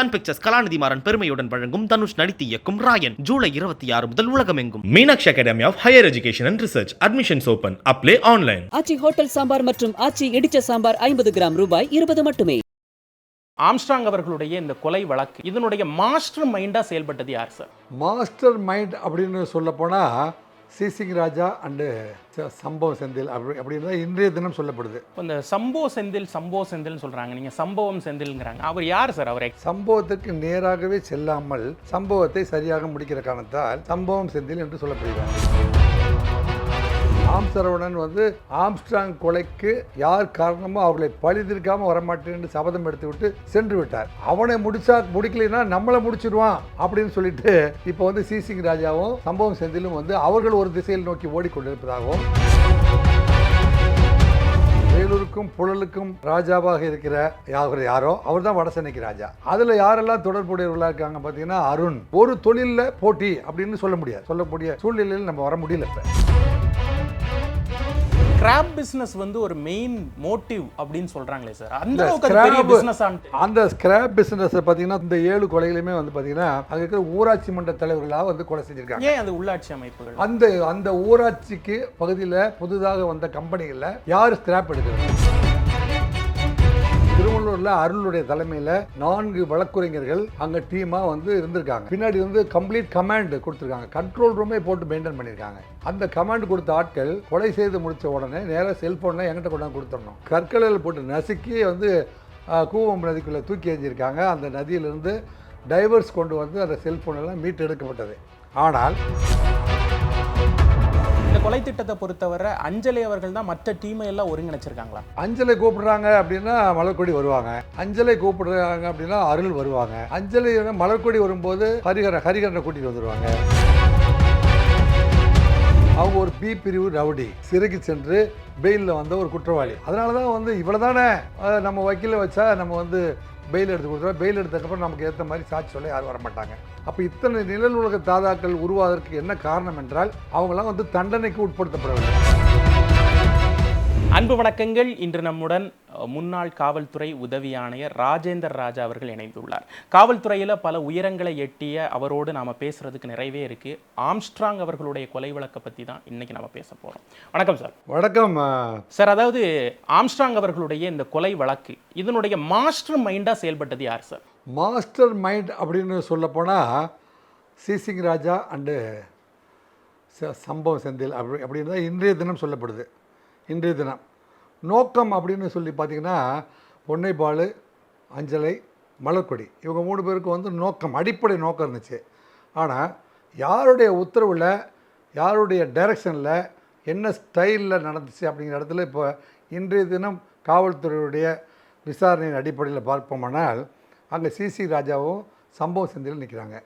Sun pictures கலாநிதி மாறன் பெருமையுடன் வழங்கும் தனுஷ் நடித்து இயக்கும் ராயன் ஜூலை இருபத்தி ஆறு முதல் உலகமெங்கும் Meenakshi Academy of Higher Education and Research. Admissions open. Apply online. Aachi hotel sambar மற்றும் ஆச்சி இடிச்ச சாம்பார் ஐம்பது கிராம் ரூபாய் இருபது மட்டுமே ஆம்ஸ்ட்ராங் அவர்களுடைய இந்த கொலை வழக்கு இதனுடைய மாஸ்டர் மைண்டா செயல்பட்டது யார் சார் மாஸ்டர் மைண்ட் அப்படின்னு சொல்லப்போனால் சிசிங் ராஜா அண்டு சம்பவம் செந்தில் அப்படி அப்படின்னு தான் இன்றைய தினம் சொல்லப்படுது. இந்த சம்போ செந்தில் சம்போ செந்தில்னு சொல்றாங்க. நீங்க சம்பவம் செந்தில்ங்கிறாங்க. அவர் யார் சார் அவர்? சம்பவத்துக்கு நேராகவே செல்லாமல் சம்பவத்தை சரியாக முடிக்கிற காரணத்தால் சம்பவம் செந்தில் என்று சொல்லப்படுகிறார். சரவணன் வந்து ஆம்ஸ்ட்ராங் கொலைக்கு யார் காரணமோ அவர்களை பழிதிருக்காம வரமாட்டேன் என்று சபதம் எடுத்து விட்டு சென்று விட்டார். அவனை முடிச்சா முடிக்கலைன்னா நம்மளை முடிச்சிடுவான் அப்படின்னு சொல்லிட்டு இப்போ வந்து சிசிங் ராஜாவும் சம்பவம் செந்திலும் வந்து அவர்கள் ஒரு திசையில் நோக்கி ஓடிக்கொண்டிருப்பதாகவும் வேலூருக்கும் புழலுக்கும் ராஜாவாக இருக்கிற யார் யாரோ அவர் தான் வடசென்னைக்கு ராஜா. அதில் யாரெல்லாம் தொடர்புடையவர்களாக இருக்காங்க பார்த்தீங்கன்னா அருண். ஒரு தொழிலில் போட்டி அப்படின்னு சொல்ல முடியாது. சொல்லக்கூடிய சூழ்நிலையில் நம்ம வர முடியல இப்போ. கிராப் பிசினஸ் வந்து ஒரு மெயின் மோட்டிவ் அப்படின்னு சொல்றாங்களே சார் அந்த பெரிய பிசினஸ் அந்த ஸ்கிராப் பிசினஸ் பார்த்தீங்கன்னா இந்த ஏழு கொலைகளுமே வந்து பார்த்தீங்கன்னா அங்கே இருக்கிற ஊராட்சி மன்ற தலைவர்களாக வந்து கொலை செஞ்சிருக்காங்க. ஏன் அது உள்ளாட்சி அமைப்புகள்? அந்த அந்த ஊராட்சிக்கு பகுதியில் புதிதாக வந்த கம்பெனிகளில் யார் ஸ்கிராப் எடுக்கிறது? திருவள்ளூர்ல அருளுடைய தலைமையில் நான்கு வழக்குரைஞர்கள் அங்கே டீமாக வந்து இருந்திருக்காங்க. பின்னாடி வந்து கம்ப்ளீட் கமாண்ட் கொடுத்துருக்காங்க. கண்ட்ரோல் ரூமே போட்டு மெயின்டைன் பண்ணியிருக்காங்க. அந்த கமாண்ட் கொடுத்த ஆட்கள் கொலை செய்து முடித்த உடனே நேராக செல்ஃபோனில் எங்கிட்ட கொண்டாந்து கொடுத்துடணும். கற்களில் போட்டு நசுக்கி வந்து கூவம் நதிக்குள்ளே தூக்கி எறிஞ்சிருக்காங்க. அந்த நதியிலிருந்து டைவர்ஸ் கொண்டு வந்து அந்த செல்ஃபோனெல்லாம் மீட்டு எடுக்கப்பட்டது ஆனால் இந்த கொலை திட்டத்தை பொறுத்தவரை அஞ்சலி அவர்கள் தான் மற்ற டீமை எல்லாம் ஒருங்கிணைச்சிருக்காங்களா? அஞ்சலை கூப்பிடுறாங்க அப்படின்னா மலர்கொடி வருவாங்க. அஞ்சலை கூப்பிடுறாங்க அப்படின்னா அருள் வருவாங்க. அஞ்சலி வந்து மலர்கொடி வரும்போது ஹரிஹர ஹரிஹரனை கூட்டிட்டு வந்துருவாங்க. அவங்க ஒரு பி பிரிவு ரவுடி. சிறைக்கு சென்று பெயிலில் வந்த ஒரு குற்றவாளி. அதனால தான் வந்து இவ்வளோ தானே நம்ம வக்கீல வச்சா நம்ம வந்து பெயில் எடுத்து கொடுத்துருவா. பெயில் எடுத்ததுக்கப்புறம் நமக்கு ஏற்ற மாதிரி சாட்சி சொல்ல யாரும் வர மாட்டாங்க அப்போ இத்தனை நிழல் உலக தாதாக்கள் உருவாவதற்கு என்ன காரணம் என்றால் அவங்களாம் வந்து தண்டனைக்கு உட்படுத்தப்படவில்லை அன்பு வணக்கங்கள். இன்று நம்முடன் முன்னாள் காவல்துறை உதவி ஆணையர் ராஜேந்தர் ராஜா அவர்கள் இணைந்துள்ளார். காவல்துறையில் பல உயரங்களை எட்டிய அவரோடு நாம பேசுறதுக்கு நிறையவே இருக்கு. ஆம்ஸ்ட்ராங் அவர்களுடைய கொலை வழக்கை பத்தி தான் இன்னைக்கு நாம பேச போறோம். வணக்கம் சார். வணக்கம் சார் அதாவது ஆம்ஸ்ட்ராங் அவர்களுடைய இந்த கொலை வழக்கு இதனுடைய மாஸ்டர் மைண்டா செயல்பட்டது யார் சார்? மாஸ்டர் மைண்ட் அப்படின்னு சொல்லப்போனால் சிசிங் ராஜா அண்டு சம்பவம் செந்தில் அப்படி அப்படின்னு தான் இன்றைய தினம் சொல்லப்படுது. இன்றைய தினம். நோக்கம் அப்படின்னு சொல்லி பார்த்தீங்கன்னா பொன்னைபாலு அஞ்சலை மலர்கொடி. இவங்க மூணு பேருக்கு வந்து நோக்கம் அடிப்படை நோக்கம் இருந்துச்சு. ஆனால் யாருடைய உத்தரவில் யாருடைய டைரக்ஷனில் என்ன ஸ்டைலில் நடந்துச்சு அப்படிங்கிற இடத்துல இப்போ இன்றைய தினம் காவல்துறையுடைய விசாரணையின் அடிப்படையில் பார்ப்போமானால் அங்கே சிசி ராஜாவும் சம்பவ சந்தியில் நிற்கிறாங்க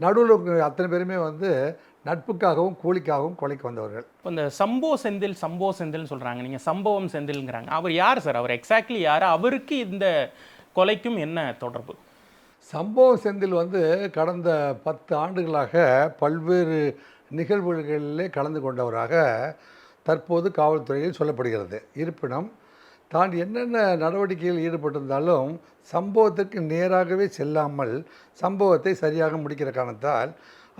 நடுவில் இருக்கிற அத்தனை பேருமே வந்து நட்புக்காகவும் கூலிக்காகவும் கொலைக்கு வந்தவர்கள். இந்த சம்போ செந்தில் சம்போ செந்தில்னு சொல்றாங்க. நீங்க சம்பவம் செந்தில்ங்கிறாங்க. அவர் யார் சார்? அவர் எக்ஸாக்ட்லி யார்? அவருக்கு இந்த கொலைக்கும் என்ன தொடர்பு? சம்பவ செந்தில் வந்து கடந்த பத்து ஆண்டுகளாக பல்வேறு நிகழ்வுகளிலே கலந்து கொண்டவராக தற்போது காவல்துறையில் சொல்லப்படுகிறது. இருப்பினும் தான் என்னென்ன நடவடிக்கையில் ஈடுபட்டிருந்தாலும் சம்பவத்திற்கு நேராகவே செல்லாமல் சம்பவத்தை சரியாக முடிக்கிற காரணத்தால்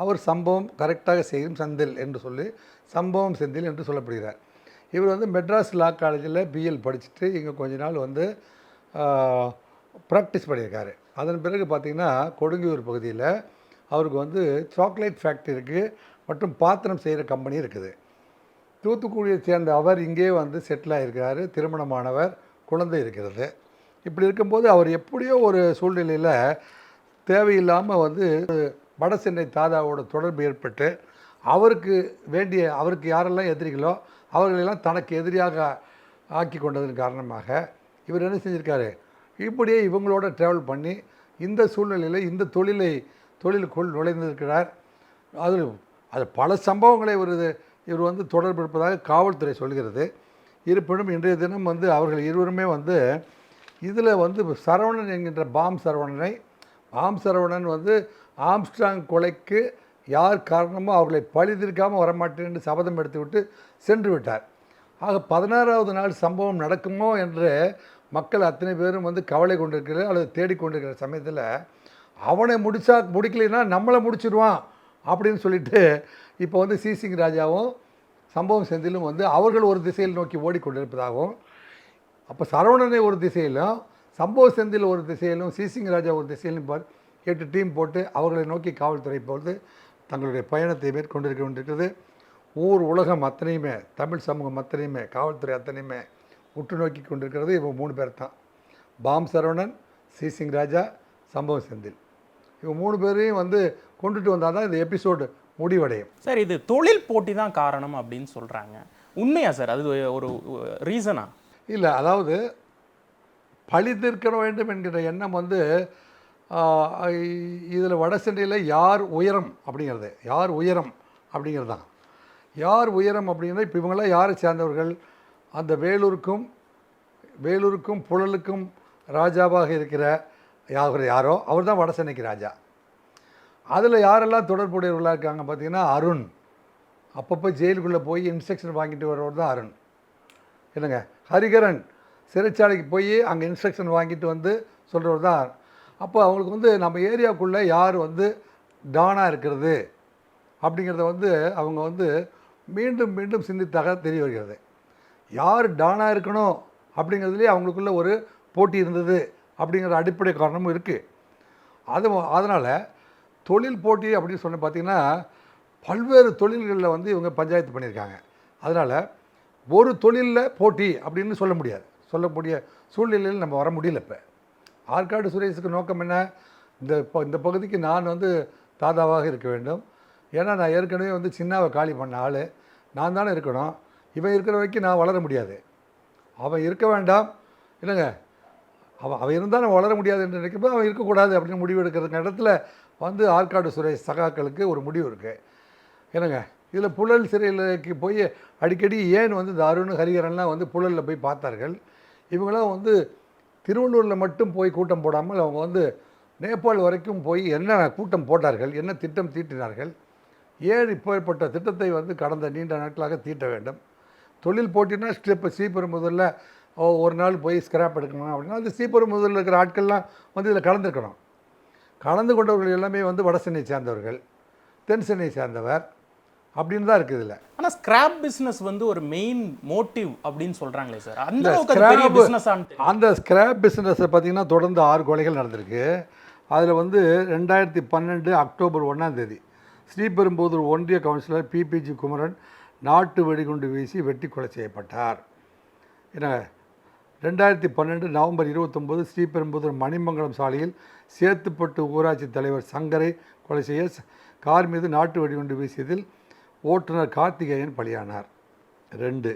அவர் சம்பவம் கரெக்டாக செய்யும் செந்தில் என்று சொல்லி சம்பவம் செந்தில் என்று சொல்லப்படுகிறார். இவர் வந்து மெட்ராஸ் லா காலேஜில் பிஎல் படிச்சுட்டு இங்கே கொஞ்ச நாள் வந்து ப்ராக்டிஸ் பண்ணியிருக்காரு. அதன் பிறகு பார்த்திங்கன்னா கொடுங்கியூர் பகுதியில் அவருக்கு வந்து சாக்லேட் ஃபேக்ட்ரி இருக்குது மற்றும் பாத்திரம் செய்கிற கம்பெனி இருக்குது. தூத்துக்குடியை சேர்ந்த அவர் இங்கே வந்து செட்டில் ஆகிருக்கிறாரு திருமணமானவர் குழந்தை இருக்கிறது. இப்படி இருக்கும்போது அவர் எப்படியோ ஒரு சூழ்நிலையில் தேவையில்லாமல் வந்து வட சென்னை தாதாவோட தொடர்பு ஏற்பட்டு அவருக்கு வேண்டிய அவருக்கு யாரெல்லாம் எதிரிகளோ அவர்களெல்லாம் தனக்கு எதிரியாக ஆக்கி கொண்டதன் காரணமாக இவர் என்ன செஞ்சுருக்காரு? இப்படியே இவங்களோட ட்ராவல் பண்ணி இந்த சூழ்நிலையில் இந்த தொழிலை தொழிலுக்குள் நுழைந்திருக்கிறார். அது அது பல சம்பவங்களை இவர் இது- இவர் வந்து தொடர்பு இருப்பதாக காவல்துறை சொல்கிறது. இருப்பினும் இன்றைய தினம் வந்து அவர்கள் இருவருமே வந்து இதில் வந்து சரவணன் என்கின்ற பாம் சரவணனை பாம் சரவணன் வந்து ஆம்ஸ்டாங் கொலைக்கு யார் காரணமோ அவர்களை பழிதிருக்காமல் வரமாட்டேன் என்று சபதம் எடுத்துவிட்டு சென்று விட்டார். ஆக பதினாறாவது நாள் சம்பவம் நடக்குமோ என்று மக்கள் அத்தனை பேரும் வந்து கவலை கொண்டிருக்கிற அல்லது தேடிக்கொண்டிருக்கிற சமயத்தில் அவனை முடிச்சா முடிக்கலைன்னா நம்மளை முடிச்சிடுவான் அப்படின்னு சொல்லிட்டு இப்போ வந்து சிசிங் ராஜாவும் சம்பவம் செந்திலும் வந்து அவர்கள் ஒரு திசையில் நோக்கி ஓடிக்கொண்டிருப்பதாகவும் அப்போ சரவணனை ஒரு திசையிலும் சம்பவ செந்தில் ஒரு திசையிலும் சிசிங் ராஜா ஒரு திசையிலும் பார் எட்டு டீம் போட்டு அவர்களை நோக்கி காவல்துறை இப்பொழுது தங்களுடைய பயணத்தை மேற்கொண்டிருக்க கொண்டிருக்கிறது ஊர் உலகம் அத்தனையுமே தமிழ் சமூகம் அத்தனையுமே காவல்துறை அத்தனையுமே உற்று நோக்கி கொண்டிருக்கிறது. இவங்க மூணு பேர் தான். பாம் சரவணன் சிசிங் ராஜா சம்பவ செந்தில். இவங்க மூணு பேரையும் வந்து கொண்டுட்டு வந்தால் தான் இந்த எபிசோடு முடிவடையும். சார் இது தொழில் போட்டி தான் காரணம் அப்படின்னு சொல்றாங்க. உண்மையா சார்? அது ஒரு ரீசனா? இல்லை அதாவது பழி தீர்க்க வேண்டும் என்கிற எண்ணம் வந்து இதில் வட சென்னையில் யார் உயரம் அப்படிங்கிறது யார் உயரம் அப்படிங்கிறது தான். யார் உயரம் அப்படிங்கிறது இப்போ இவங்களாம் யாரை சேர்ந்தவர்கள்? அந்த வேலூருக்கும் வேலூருக்கும் புழலுக்கும் ராஜாவாக இருக்கிற யார் யாரோ? அவர் தான் வட சென்னைக்கு ராஜா. அதில் யாரெல்லாம் தொடர்புடையவர்களாக இருக்காங்க பார்த்தீங்கன்னா அருண். அப்பப்போ ஜெயிலுக்குள்ளே போய் இன்ஸ்ட்ரக்ஷன் வாங்கிட்டு வரவர் தான் அருண். என்னங்க? ஹரிகரன். சிறைச்சாலைக்கு போய் அங்கே இன்ஸ்ட்ரக்ஷன் வாங்கிட்டு வந்து சொல்கிறவர் தான் அப்போ அவங்களுக்கு வந்து நம்ம ஏரியாவுக்குள்ளே யார் வந்து டானாக இருக்கிறது அப்படிங்கிறத வந்து அவங்க வந்து மீண்டும் மீண்டும் சிந்தித்தாக தெரிய வருகிறது. யார் டானாக இருக்கணும் அப்படிங்கிறதுலேயே அவங்களுக்குள்ள ஒரு போட்டி இருந்தது அப்படிங்கிற அடிப்படை காரணமும் இருக்குது அது அதனால் தொழில் போட்டி அப்படின்னு சொன்ன பார்த்தீங்கன்னா பல்வேறு தொழில்களில் வந்து இவங்க பஞ்சாயத்து பண்ணியிருக்காங்க. அதனால் ஒரு தொழிலில் போட்டி அப்படின்னு சொல்ல முடியாது. சொல்லக்கூடிய சூழ்நிலையில் நம்ம வர முடியல இப்போ. ஆற்காடு சுரேஷுக்கு நோக்கம் என்ன? இந்த ப- இந்த பகுதிக்கு நான் வந்து தாதாவாக இருக்க வேண்டும். ஏன்னா நான் ஏற்கனவே வந்து சின்னாவை காலி பண்ண ஆள். நான் தானே இருக்கணும். இவன் இருக்கிற வரைக்கும் நான் வளர முடியாது. அவன் இருக்க வேண்டாம். இல்லைங்க அவன் அவன் இருந்தால் நான் வளர முடியாது என்று நினைக்கிறப்ப அவன் இருக்கக்கூடாது அப்படின்னு முடிவு எடுக்கிற இடத்துல வந்து ஆற்காடு சுரேஷ் சகாக்களுக்கு ஒரு முடிவு இருக்குது என்னங்க? இதில் புழல் சிறையிலக்கு போய் அடிக்கடி ஏன் வந்து இந்த அருண் ஹரிகரன்லாம் வந்து புழலில் போய் பார்த்தார்கள்? இவங்களாம் வந்து திருவள்ளூரில் மட்டும் போய் கூட்டம் போடாமல் அவங்க வந்து நேபாள் வரைக்கும் போய் என்ன கூட்டம் போட்டார்கள் என்ன திட்டம் தீட்டினார்கள் ஏன் இப்பேற்பட்ட திட்டத்தை வந்து கடந்த நீண்ட நாட்களாக தீட்ட வேண்டும்? தொழில் போட்டினா ஸ்டெப்பு ஸ்ரீபெரும்புதூரில் ஓ ஒரு நாள் போய் ஸ்கிராப் எடுக்கணும் அப்படின்னா அது ஸ்ரீபெரும்புதூரில் இருக்கிற ஆட்கள்லாம் வந்து இதில் கலந்துருக்கணும் கலந்து கொண்டவர்கள் எல்லாமே வந்து வட சென்னை சேர்ந்தவர்கள் தென் சென்னை சேர்ந்தவர். அப்படின்னு தான் இருக்குது இதில். ஆனா ஸ்கிராப் பிசினஸ் வந்து ஒரு மெயின் மோட்டிவ் அப்படின்னு சொல்றாங்களே சார் அந்த பெரிய பிசினஸ் அந்த ஸ்கிராப் பிஸ்னஸை பார்த்தீங்கன்னா தொடர்ந்து ஆறு கொலைகள் நடந்திருக்கு. அதில் வந்து ரெண்டாயிரத்தி பன்னெண்டு அக்டோபர் ஒன்றாம் தேதி ஸ்ரீபெரும்புதூர் ஒன்றிய கவுன்சிலர் பிபிஜி குமரன் நாட்டு வெடிகுண்டு வீசி வெட்டி கொலை செய்யப்பட்டார். என்ன ரெண்டாயிரத்தி பன்னெண்டு நவம்பர் இருபத்தொம்போது ஸ்ரீபெரும்புதூர் மணிமங்கலம் சாலையில் சேத்துப்பட்டு ஊராட்சி தலைவர் சங்கரை கொலை செய்ய கார் மீது நாட்டு வெடிகுண்டு வீசியதில் ஓட்டுநர் கார்த்திகேயன் பலியானார். ரெண்டு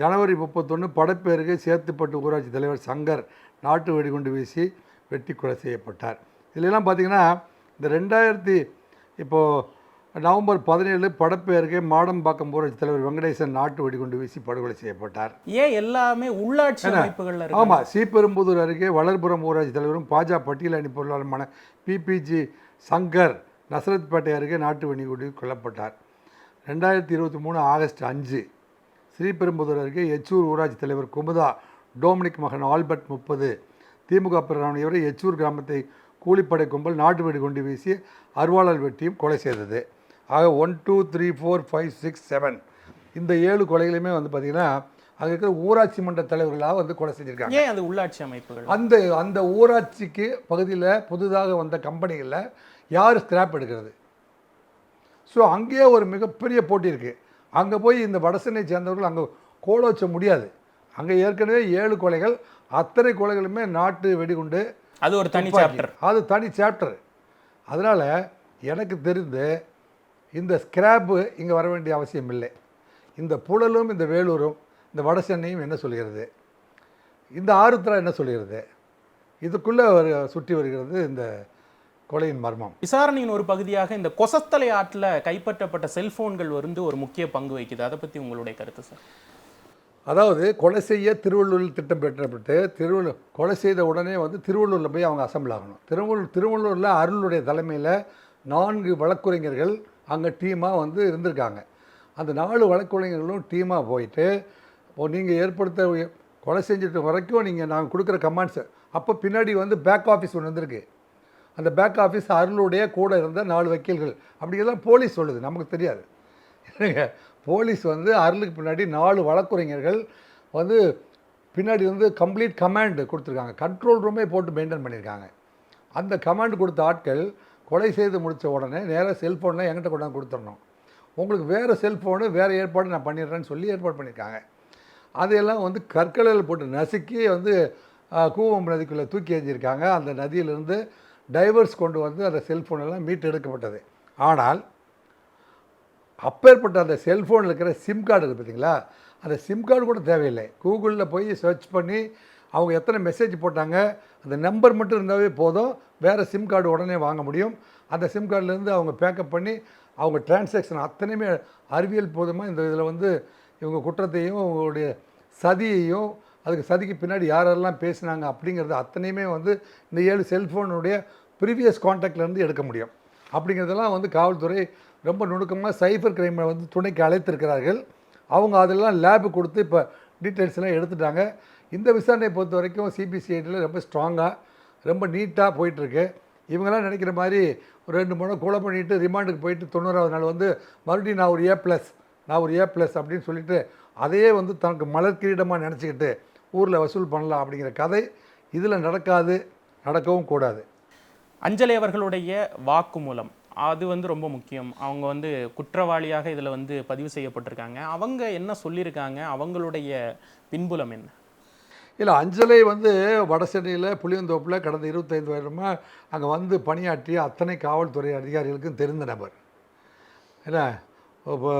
ஜனவரி முப்பத்தொன்று படப்பேருகே சேத்துப்பட்டு ஊராட்சி தலைவர் சங்கர் நாட்டு வெடிகுண்டு வீசி வெட்டி கொலை செய்யப்பட்டார். இதுலலாம் பார்த்தீங்கன்னா இந்த ரெண்டாயிரத்தி இப்போது நவம்பர் பதினேழு படப்பேருகே மாடம்பாக்கம் ஊராட்சி தலைவர் வெங்கடேசன் நாட்டு வெடிகுண்டு வீசி படுகொலை செய்யப்பட்டார். ஏன் எல்லாமே உள்ளாட்சி அமைப்புகள்ல இருக்கு ஆமாம் ஸ்ரீபெரும்புதூர் அருகே வளர்புரம் ஊராட்சி தலைவரும் பாஜக பட்டியல் அணி பொருளாளருமான பிபிஜி சங்கர் நசரத்பேட்டை அருகே நாட்டு வெடிகுண்டு கொல்லப்பட்டார். ரெண்டாயிரத்தி இருபத்தி மூணு ஆகஸ்ட் அஞ்சு ஸ்ரீபெரும்புதூர் அருகே எச்சூர் ஊராட்சி தலைவர் குமுதா டோமினிக் மகன் ஆல்பர்ட் முப்பது திமுக பிரதானியவரை எச்சூர் கிராமத்தை கூலிப்படை கும்பல் நாட்டு வெடிகுண்டு வீசி அருவாளர் வெட்டியும் கொலை செய்தது. ஆக one two three four five six seven. இந்த ஏழு கொலைகளுமே வந்து பார்த்திங்கன்னா அங்கே இருக்கிற ஊராட்சி மன்ற தலைவர்களாக வந்து கொலை செஞ்சுருக்காங்க. ஏன் அது உள்ளாட்சி அமைப்புகள்? அந்த அந்த ஊராட்சிக்கு பகுதியில் புதிதாக வந்த கம்பெனிகளில் யார் ஸ்கிராப் எடுக்கிறது? ஸோ அங்கேயே ஒரு மிகப்பெரிய போட்டி இருக்குது அங்கே போய் இந்த வடசென்னை சேர்ந்தவர்கள் அங்கே கோல வச்ச முடியாது. அங்கே ஏற்கனவே ஏழு கொலைகள் அத்தனை கொலைகளுமே நாட்டு வெடிகுண்டு அது ஒரு தனி. சாப்டர் அது தனி சாப்டர் அதனால் எனக்கு தெரிந்து இந்த ஸ்கிராப்பு இங்கே வர வேண்டிய அவசியம் இல்லை. இந்த புழலும் இந்த வேலூரும் இந்த வட சென்னையும் என்ன சொல்கிறது? இந்த ஆருத்ரா என்ன சொல்கிறது? இதுக்குள்ளே சுற்றி வருகிறது இந்த கொலையின் மர்மம். விசாரணையின் ஒரு பகுதியாக இந்த கொசஸ்தலை ஆற்றில் கைப்பற்றப்பட்ட செல்போன்கள் வந்து ஒரு முக்கிய பங்கு வகிக்குது. அதை பத்தி உங்களுடைய கருத்து சார்? அதாவது கொலை செய்ய திருவள்ளூரில் திட்டம் பெற்றப்பட்டு திருவள்ளூர் கொலை செய்த உடனே வந்து திருவள்ளூரில் போய் அவங்க அசம்பிள் ஆகணும். திருவள்ளூர் திருவள்ளூரில் அருளுடைய தலைமையில் நான்கு வழக்குரைஞர்கள் அங்கே டீமாக வந்து இருந்திருக்காங்க. அந்த நாலு வழக்குரைஞர்களும் டீமாக போயிட்டு இப்போ நீங்கள் ஏற்படுத்த கொலை செஞ்சுட்டு வரைக்கும் நீங்கள் நாங்கள் கொடுக்குற கமாண்ட்ஸ் அப்போ பின்னாடி வந்து பேக் ஆஃபீஸ் ஒன்று வந்திருக்கு. அந்த பேக் ஆஃபீஸ் அருளுடைய கூட இருந்த நாலு வக்கீல்கள். அப்படிங்கிறதான் போலீஸ் சொல்லுது நமக்கு தெரியாது. என்னங்க போலீஸ் வந்து அருளுக்கு பின்னாடி நாலு வழக்குரைஞர்கள் வந்து பின்னாடி வந்து கம்ப்ளீட் கமாண்டு கொடுத்துருக்காங்க. கண்ட்ரோல் ரூமே போட்டு மெயின்டைன் பண்ணியிருக்காங்க. அந்த கமாண்ட் கொடுத்த ஆட்கள் கொலை செய்து முடித்த உடனே நேராக செல்ஃபோனில் என்கிட்ட கொண்டாந்து கொடுத்துடணும். உங்களுக்கு வேறு செல்ஃபோனு வேறு ஏற்பாடு நான் பண்ணிடுறேன்னு சொல்லி ஏற்பாடு பண்ணியிருக்காங்க. அதையெல்லாம் வந்து கற்களில் போட்டு நசுக்கி வந்து கூவம் நதிக்குள்ளே தூக்கி எறிஞ்சிருக்காங்க. அந்த நதியிலிருந்து டைவர்ஸ் கொண்டு வந்து அந்த செல்ஃபோனெல்லாம் மீட்டெடுக்கப்பட்டது. மீட்டு எடுக்கப்பட்டது ஆனால் அப்பேற்பட்ட அந்த செல்ஃபோனில் இருக்கிற சிம் கார்டு இருக்குது பார்த்தீங்களா? அந்த சிம் கார்டு கூட தேவையில்லை. கூகுளில் போய் சர்ச் பண்ணி அவங்க எத்தனை மெசேஜ் போட்டாங்க அந்த நம்பர் மட்டும் இருந்தாவே போதும். வேறு சிம் கார்டு உடனே வாங்க முடியும். அந்த சிம் கார்டுலேருந்து அவங்க பேக்கப் பண்ணி அவங்க டிரான்சாக்ஷன் அத்தனையுமே அறிவியல் போதுமாக இந்த இதில் வந்து இவங்க குற்றத்தையும் அவங்களுடைய சதியையும் அதுக்கு சதிக்கு பின்னாடி யாரெல்லாம் பேசினாங்க அப்படிங்கிறது அத்தனையுமே வந்து இந்த ஏழு செல்ஃபோனுடைய ப்ரீவியஸ் காண்டாக்ட்லேருந்து எடுக்க முடியும். அப்படிங்கிறதெல்லாம் வந்து காவல்துறை ரொம்ப நுணுக்கமாக சைபர் கிரைமை வந்து துணைக்கு அழைத்திருக்கிறார்கள். அவங்க அதெல்லாம் லேபு கொடுத்து இப்போ டீட்டெயில்ஸ் எல்லாம் எடுத்துட்டாங்க. இந்த விசாரணையை பொறுத்த வரைக்கும் சிபிசிஐடியில் ரொம்ப ஸ்ட்ராங்காக ரொம்ப நீட்டாக போயிட்டுருக்கு. இவங்கெல்லாம் நினைக்கிற மாதிரி ஒரு ரெண்டு மூணு கொலை பண்ணிவிட்டு ரிமாண்டுக்கு போயிட்டு தொண்ணூறாவது நாள் வந்து மறுபடியும் நான் ஒரு ஏ ப்ளஸ் நான் ஒரு ஏ ப்ளஸ் அப்படின்னு சொல்லிட்டு அதையே வந்து தனக்கு மலர் கிரீடமாக நினச்சிக்கிட்டு ஊரில் வசூல் பண்ணலாம் அப்படிங்கிற கதை இதில் நடக்காது நடக்கவும் கூடாது. அஞ்சலி அவர்களுடைய வாக்குமூலம் அது வந்து ரொம்ப முக்கியம். அவங்க வந்து குற்றவாளியாக இதில் வந்து பதிவு செய்யப்பட்டிருக்காங்க. அவங்க என்ன சொல்லியிருக்காங்க? அவங்களுடைய பின்புலம் என்ன? இல்லை அஞ்சலை வந்து வடசென்னையில் புளியந்தோப்பில் கடந்த இருபத்தைந்து வருடமாக அங்கே வந்து பணியாற்றிய அத்தனை காவல்துறை அதிகாரிகளுக்கும் தெரிந்த நபர். என்ன? இப்போ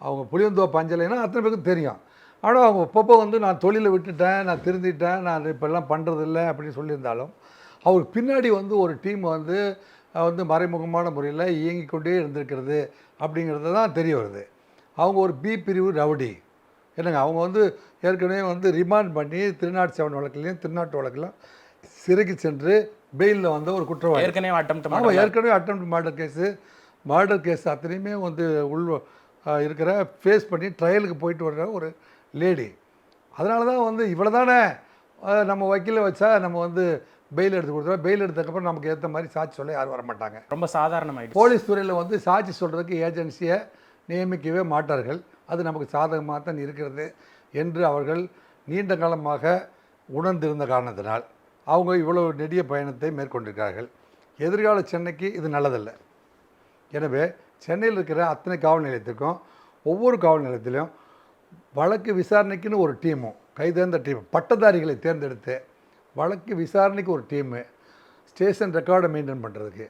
அவங்க புளியந்தோப்பு அஞ்சலைன்னா அத்தனை பேருக்கும் தெரியும். ஆனால் அவங்க அப்பப்போ வந்து நான் தொழிலை விட்டுட்டேன் நான் திருந்திட்டேன் நான் இப்போல்லாம் பண்ணுறதில்ல அப்படின்னு சொல்லியிருந்தாலும் அவருக்கு பின்னாடி வந்து ஒரு டீம் வந்து வந்து மறைமுகமான முறையில் இயங்கிக் கொண்டே இருந்திருக்கிறது அப்படிங்கிறது தான் தெரிய வருது. அவங்க ஒரு பி பிரிவு ரவுடி. என்னங்க அவங்க வந்து ஏற்கனவே வந்து ரிமாண்ட் பண்ணி திருநாட்டு செவன் வழக்குலையும் திருநாட்டு வழக்கிலும் சிறைக்கு சென்று பெயிலில் வந்த ஒரு குற்றவாளி. ஏற்கனவே அட்டம் ஆமாம் ஏற்கனவே அட்டம் மர்டர் கேஸு மர்டர் கேஸ் அத்தனையுமே வந்து உள் இருக்கிற ஃபேஸ் பண்ணி ட்ரையலுக்கு போயிட்டு வர்ற ஒரு லேடி அதனால தான் வந்து இவ்வளோ தானே நம்ம வக்கீலை வச்சா நம்ம வந்து பெயில் எடுத்து கொடுத்துருவோம் பெயில் எடுத்ததுக்கப்புறம் நமக்கு ஏற்ற மாதிரி சாட்சி சொல்ல யாரும் வர மாட்டாங்க. ரொம்ப சாதாரணமாயிடுச்சு. போலீஸ் துறையில் வந்து சாட்சி சொல்கிறதுக்கு ஏஜென்சியை நியமிக்கவே மாட்டார்கள். அது நமக்கு சாதகமாக தான் இருக்கிறது என்று அவர்கள் நீண்ட காலமாக உணர்ந்திருந்த காரணத்தினால் அவங்க இவ்வளவு நெடிய பயணத்தை மேற்கொண்டிருக்கிறார்கள். எதிர்கால சென்னைக்கு இது நல்லதல்ல. எனவே சென்னையில் இருக்கிற அத்தனை காவல் நிலையத்துக்கும் ஒவ்வொரு காவல் நிலையத்திலும் வழக்கு விசாரணைக்குன்னு ஒரு டீமும் கைதேர்ந்த டீம் பட்டதாரிகளை தேர்ந்தெடுத்து வழக்கு விசாரணைக்கு ஒரு டீமு ஸ்டேஷன் ரெக்கார்டை மெயின்டைன் பண்ணுறதுக்கு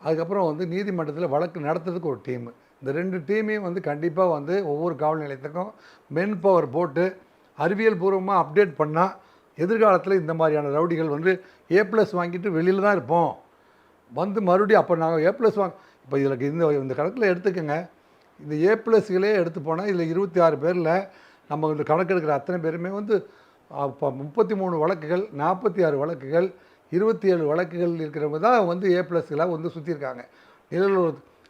அதுக்கப்புறம் வந்து நீதிமன்றத்தில் வழக்கு நடத்துறதுக்கு ஒரு டீமு இந்த ரெண்டு டீமையும் வந்து கண்டிப்பாக வந்து ஒவ்வொரு காவல் நிலையத்துக்கும் மென் பவர் போட்டு அறிவியல் பூர்வமாக அப்டேட் பண்ணால் எதிர்காலத்தில் இந்த மாதிரியான ரவுடிகள் வந்து ஏ ப்ளஸ் வாங்கிட்டு வெளியில் தான் இருப்போம். வந்து மறுபடியும் அப்போ நாங்கள் ஏ ப்ளஸ் வாங்க இப்போ இதில் இந்த இந்த கணக்கில் எடுத்துக்கோங்க. இந்த ஏ ப்ளஸ்களே எடுத்து போனால் இதில் இருபத்தி ஆறு பேரில் நம்ம இந்த கணக்கெடுக்கிற அத்தனை பேருமே வந்து இப்போ முப்பத்தி மூணு வழக்குகள் நாற்பத்தி ஆறு வழக்குகள் இருபத்தி ஏழு வழக்குகள் இருக்கிறவங்க தான் வந்து ஏ ப்ளஸ்களாக வந்து சுற்றியிருக்காங்க நிழல்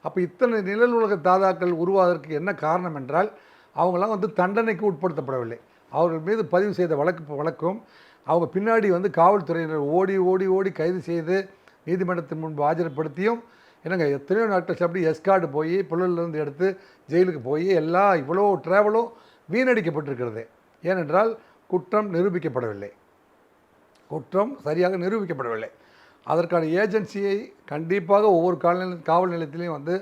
அப்போ இத்தனை நிழல் உலக தாதாக்கள் உருவாவதற்கு என்ன காரணம் என்றால் அவங்களாம் வந்து தண்டனைக்கு உட்படுத்தப்படவில்லை. அவர்கள் மீது பதிவு செய்த வழக்கு வழக்கும் அவங்க பின்னாடி வந்து காவல்துறையினர் ஓடி ஓடி ஓடி கைது செய்து நீதிமன்றத்தின் முன்பு ஆஜர்படுத்தியும் என்னங்க எத்தனையோ நாட்கள் அப்படி எஸ்கார்டு போய் புழலிருந்து எடுத்து ஜெயிலுக்கு போய் எல்லா இவ்வளோ ட்ராவலும் வீணடிக்கப்பட்டிருக்கிறது. ஏனென்றால் குற்றம் நிரூபிக்கப்படவில்லை. குற்றம் சரியாக நிரூபிக்கப்படவில்லை. அதற்கான ஏஜென்சியை கண்டிப்பாக ஒவ்வொரு காவல் காவல் நிலையத்திலையும் வந்து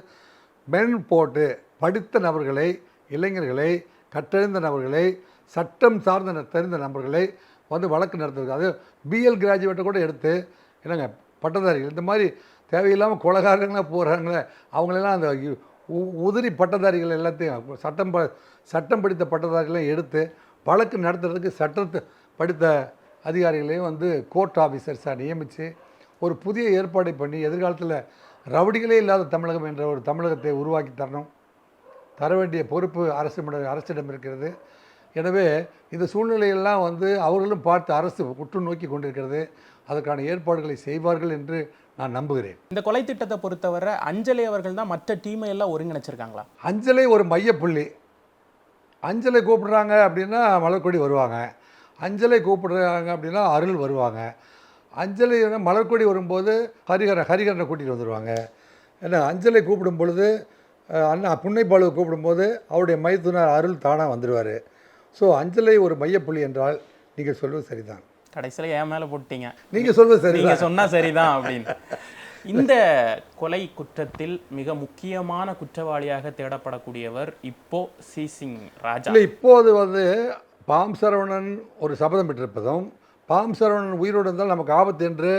மென் போட்டு படித்த நபர்களை இளைஞர்களை கற்றறிந்த நபர்களை சட்டம் சார்ந்த ந- தெரிந்த நபர்களை வந்து வழக்கு நடத்துறது அது பிஎல் கிராஜுவேட்டை கூட எடுத்து என்னங்க பட்டதாரிகள் இந்த மாதிரி தேவையில்லாமல் கொலகாரங்களாக போகிறாங்களே அவங்களெல்லாம் அந்த உ- உதிரி பட்டதாரிகள் எல்லாத்தையும் சட்டம் ப சட்டம் படித்த பட்டதாரிகளையும் எடுத்து வழக்கு நடத்துறதுக்கு சட்டத்தை படித்த அதிகாரிகளையும் வந்து கோர்ட் ஆஃபீஸர்ஸாக நியமித்து ஒரு புதிய ஏற்பாடை பண்ணி எதிர்காலத்தில் ரவுடிகளே இல்லாத தமிழகம் என்ற ஒரு தமிழகத்தை உருவாக்கி தரணும். தர வேண்டிய பொறுப்பு அரசு அரசிடம் இருக்கிறது. எனவே இந்த சூழ்நிலையெல்லாம் வந்து அவர்களும் பார்த்து அரசு உற்று நோக்கி கொண்டிருக்கிறது. அதற்கான ஏற்பாடுகளை செய்வார்கள் என்று நான் நம்புகிறேன். இந்த கொலை திட்டத்தை பொறுத்தவரை அஞ்சலி அவர்கள் தான் மற்ற டீமை எல்லாம் ஒருங்கிணைச்சிருக்காங்களா? அஞ்சலை ஒரு மையப்புள்ளி. அஞ்சலை கூப்பிடுறாங்க அப்படின்னா மலர்கொடி வருவாங்க. அஞ்சலை கூப்பிடுறாங்க அப்படின்னா அருள் வருவாங்க. அஞ்சலி மலர்கொடி வரும்போது ஹரிஹரன் ஹரிஹரனை கூட்டிகிட்டு வந்துடுவாங்க ஏன்னா அஞ்சலை கூப்பிடும் பொழுது அண்ணா புன்னைப்பாலுவை கூப்பிடும்போது அவருடைய மைத்துனர் அருள் தானாக வந்துடுவார் ஸோ அஞ்சலை ஒரு மையப்புள்ளி என்றால் நீங்கள் சொல்வது சரிதான். கடைசியில் என் மேல போட்டீங்க நீங்கள் சொல்வது நீங்க சரிதான் சொன்னா சரிதான் அப்படின்னு. இந்த கொலை குற்றத்தில் மிக முக்கியமான குற்றவாளியாக தேடப்படக்கூடியவர் இப்போ சி சிங் ராஜா. இப்போது வந்து பாம் சரவணன் ஒரு சபதம் பெற்றிருப்பதும் பாம் சரவணன் உயிரோடு இருந்தால் நமக்கு ஆபத்து என்று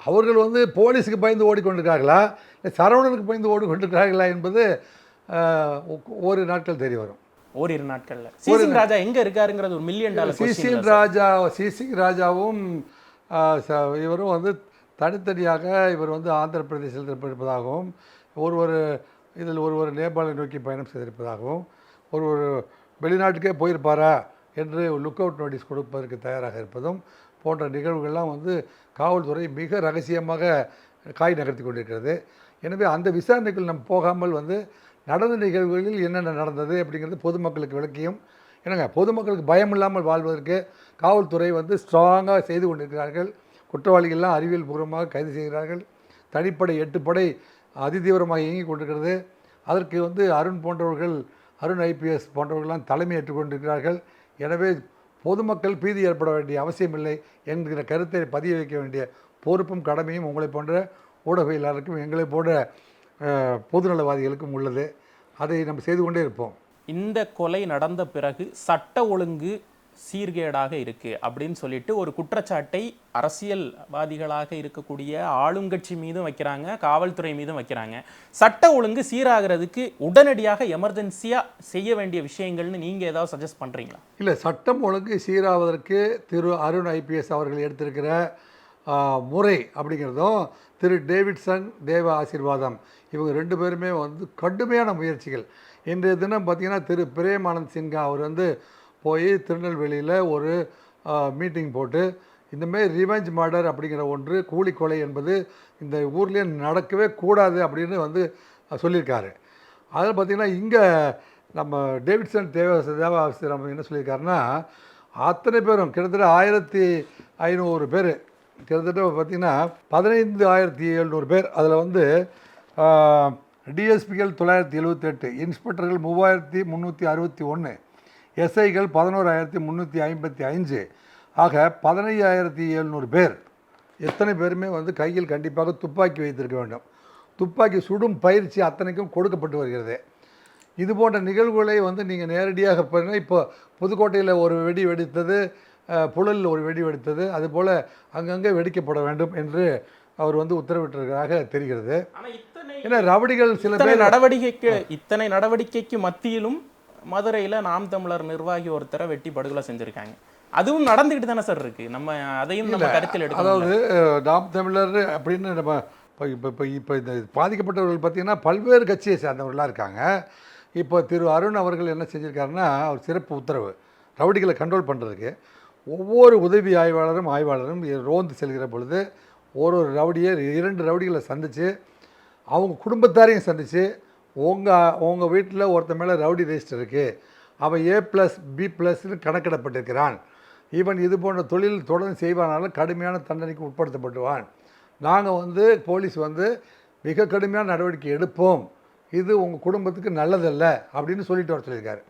அவர்கள் வந்து போலீஸுக்கு பயந்து ஓடிக்கொண்டிருக்கிறார்களா? இல்லை சரவணனுக்கு பயந்து ஓடிக்கொண்டிருக்கிறார்களா என்பது ஒரு நாட்கள் தெரிய வரும். ஓரிரு நாட்கள்ல. சி சிங் ராஜா எங்க இருக்காருங்கிறது ஒரு மில்லியன் டாலர் சிசிங் ராஜா சிசிங் ராஜாவும் இவரும் வந்து தனித்தனியாக இவர் வந்து ஆந்திர பிரதேசத்தில் இருப்பதாகவும் ஒரு ஒரு இதில் ஒரு ஒரு நேபாளை நோக்கி பயணம் செய்திருப்பதாகவும் ஒரு ஒரு வெளிநாட்டுக்கே போயிருப்பாரா என்று லுக் அவுட் நோட்டீஸ் கொடுப்பதற்கு தயாராக இருப்பதும் போன்ற நிகழ்வுகள்லாம் வந்து காவல்துறை மிக ரகசியமாக காய் நகர்த்தி கொண்டிருக்கிறது. எனவே அந்த விசாரணைக்குள் நம்ம போகாமல் வந்து நடந்த நிகழ்வுகளில் என்னென்ன நடந்தது அப்படிங்கிறது பொதுமக்களுக்கு விளக்கியும் என்னங்க பொதுமக்களுக்கு பயம் இல்லாமல் வாழ்வதற்கு காவல்துறை வந்து ஸ்ட்ராங்காக செய்து கொண்டிருக்கிறார்கள். குற்றவாளிகள்லாம் அறிவியல் பூர்வமாக கைது செய்கிறார்கள். தனிப்படை எட்டு படை அதிதீவிரமாக இயங்கிக் கொண்டிருக்கிறது. அதற்கு வந்து அருண் போன்றவர்கள் அருண் ஐபிஎஸ் போன்றவர்கள்லாம் தலைமை ஏற்றுக்கொண்டிருக்கிறார்கள் எனவே பொதுமக்கள் பீதி ஏற்பட வேண்டிய அவசியமில்லை என்கிற கருத்தை பதிய வைக்க வேண்டிய பொறுப்பும் கடமையும் உங்களை போன்ற ஊடகவியலாளருக்கும் எங்களை போன்ற பொதுநலவாதிகளுக்கும் உள்ளது. அதை நம்ம செய்து கொண்டே இருப்போம். இந்த கொலை நடந்த பிறகு சட்ட ஒழுங்கு சீர்கேடாக இருக்கு அப்படின்னு சொல்லிட்டு ஒரு குற்றச்சாட்டை அரசியல்வாதிகளாக இருக்கக்கூடிய ஆளுங்கட்சி மீதும் வைக்கிறாங்க காவல்துறை மீதும் வைக்கிறாங்க. சட்ட ஒழுங்கு சீராகிறதுக்கு உடனடியாக எமர்ஜென்சியாக செய்ய வேண்டிய விஷயங்கள்னு நீங்கள் ஏதாவது சஜஸ்ட் பண்ணுறீங்களா இல்லை சட்டம் ஒழுங்கு சீராவதற்கு திரு அருண் ஐபிஎஸ் அவர்கள் எடுத்திருக்கிற முறை அப்படிங்கிறதும் திரு டேவிட்சன் தேவ ஆசீர்வாதம். இவங்க ரெண்டு பேருமே வந்து கடுமையான முயற்சிகள். இன்றைய தினம் பார்த்திங்கன்னா திரு பிரேமானந்த் சின்ஹா அவர் வந்து போய் திருநெல்வேலியில் ஒரு மீட்டிங் போட்டு இந்தமாரி ரிவெஞ்ச் மர்டர் அப்படிங்கிற ஒன்று கூலி கொலை என்பது இந்த ஊர்லேயே நடக்கவே கூடாது அப்படின்னு வந்து சொல்லியிருக்காரு. அதில் பார்த்திங்கன்னா இங்கே நம்ம டேவிட்சன் தேவ தேவாசிரம் என்ன சொல்லியிருக்காருன்னா அத்தனை பேரும் கிட்டத்தட்ட ஆயிரத்தி ஐநூறு பேர் கிட்டத்தட்ட பார்த்திங்கன்னா பதினைந்து ஆயிரத்தி எழுநூறு பேர். அதில் வந்து டிஎஸ்பிகள் தொள்ளாயிரத்தி எழுபத்தெட்டு இன்ஸ்பெக்டர்கள் மூவாயிரத்தி முந்நூற்றி அறுபத்தி ஒன்று எஸ்ஐகள் பதினோராயிரத்தி முந்நூற்றி ஐம்பத்தி அஞ்சு ஆக பதினையாயிரத்தி எழுநூறு பேர். எத்தனை பேருமே வந்து கையில் கண்டிப்பாக துப்பாக்கி வைத்திருக்க வேண்டும். துப்பாக்கி சுடும் பயிற்சி அத்தனைக்கும் கொடுக்கப்பட்டு வருகிறது. இது போன்ற நிகழ்வுகளை வந்து நீங்கள் நேரடியாக இப்போ புதுக்கோட்டையில் ஒரு வெடி வெடித்தது புழலில் ஒரு வெடி வெடித்தது அதுபோல் அங்கங்கே வெடிக்கப்பட வேண்டும் என்று அவர் வந்து உத்தரவிட்டிருக்கிறதாக தெரிகிறது. ஏன்னா ரவுடிகள் சில பேர் நடவடிக்கைக்கு இத்தனை நடவடிக்கைக்கு மத்தியிலும் மதுரையில நாம் தமிழர் நிர்வாகி ஒருத்தரை வெட்டி படுகொலை செஞ்சிருக்காங்க. அதுவும் நடந்துகிட்டு தானே சார் இருக்கு. நம்ம அதையும் நம்ம கருத்தில் எடுக்கணும் அதாவது நாம் தமிழர் அப்படின்னு நம்ம இப்போ இப்போ இப்போ இப்போ இந்த பாதிக்கப்பட்டவர்கள் பார்த்தீங்கன்னா பல்வேறு கட்சியை சேர்ந்தவர்களாக இருக்காங்க. இப்போ திரு அருண் அவர்கள் என்ன செஞ்சுருக்காருன்னா அவர் சிறப்பு உத்தரவு ரவுடிகளை கண்ட்ரோல் பண்ணுறதுக்கு ஒவ்வொரு உதவி ஆய்வாளரும் ஆய்வாளரும் ரோந்து செல்கிற பொழுது ஒரு ஒரு ரவுடியை இரண்டு ரவுடிகளை சந்தித்து அவங்க குடும்பத்தாரையும் சந்தித்து உங்கள் உங்கள் வீட்டில் ஒருத்தன் மேலே ரவுடி ரெஜிஸ்டர் இருக்குது அவன் ஏ ப்ளஸ் பி ப்ளஸ்னு கணக்கிடப்பட்டிருக்கிறான். இவன் இது போன்ற தொழில் தொடர்ந்து செய்வானாலும் கடுமையான தண்டனைக்கு உட்படுத்தப்படுவான். நாங்கள் வந்து போலீஸ் வந்து மிக கடுமையான நடவடிக்கை எடுப்போம். இது உங்கள் குடும்பத்துக்கு நல்லதல்ல அப்படின்னு சொல்லிட்டு வர சொல்லியிருக்காரு.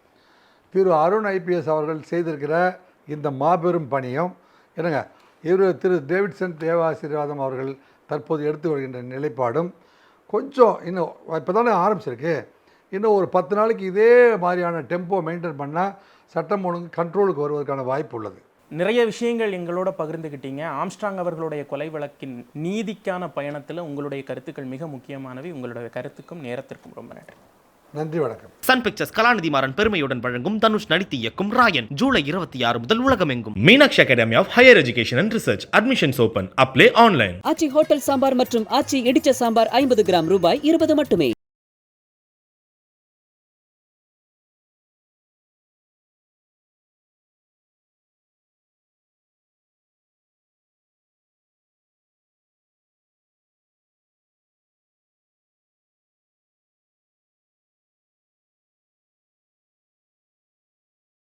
திரு அருண் ஐபிஎஸ் அவர்கள் செய்திருக்கிற இந்த மாபெரும் பணியும் என்னங்க இவர் திரு டேவிட்சன் தேவாசீர்வாதம் அவர்கள் தற்போது எடுத்து வருகின்ற நிலைப்பாடும் கொஞ்சம் இன்னும் இப்போ தானே ஆரம்பிச்சிருக்கு. இன்னும் ஒரு பத்து நாளைக்கு இதே மாதிரியான டெம்போ மெயின்டைன் பண்ணால் சட்டம் ஒழுங்கு கண்ட்ரோலுக்கு வருவதற்கான வாய்ப்பு உள்ளது. நிறைய விஷயங்கள் எங்களோட பகிர்ந்துக்கிட்டீங்க ஆம்ஸ்ட்ராங் அவர்களுடைய கொலை வழக்கின் நீதிக்கான பயணத்தில் உங்களுடைய கருத்துக்கள் மிக முக்கியமானவை. உங்களுடைய கருத்துக்கும் நேரத்திற்கும் ரொம்ப நன்றி. நன்றி வணக்கம் சன் பிக்சர்ஸ் கலாநிதி மாறன் பெருமையுடன் வழங்கும் தனுஷ் நடித்து இயக்கும் ராயன் ஜூலை இருபத்தி ஆறு முதல் உலகமெங்கும் Meenakshi Academy of Higher Education and Research. Admissions open. Apply online. Aachi hotel sambar மற்றும் ஆச்சி இடிச்ச சாம்பார் ஐம்பது கிராம் ரூபாய் இருபது மட்டுமே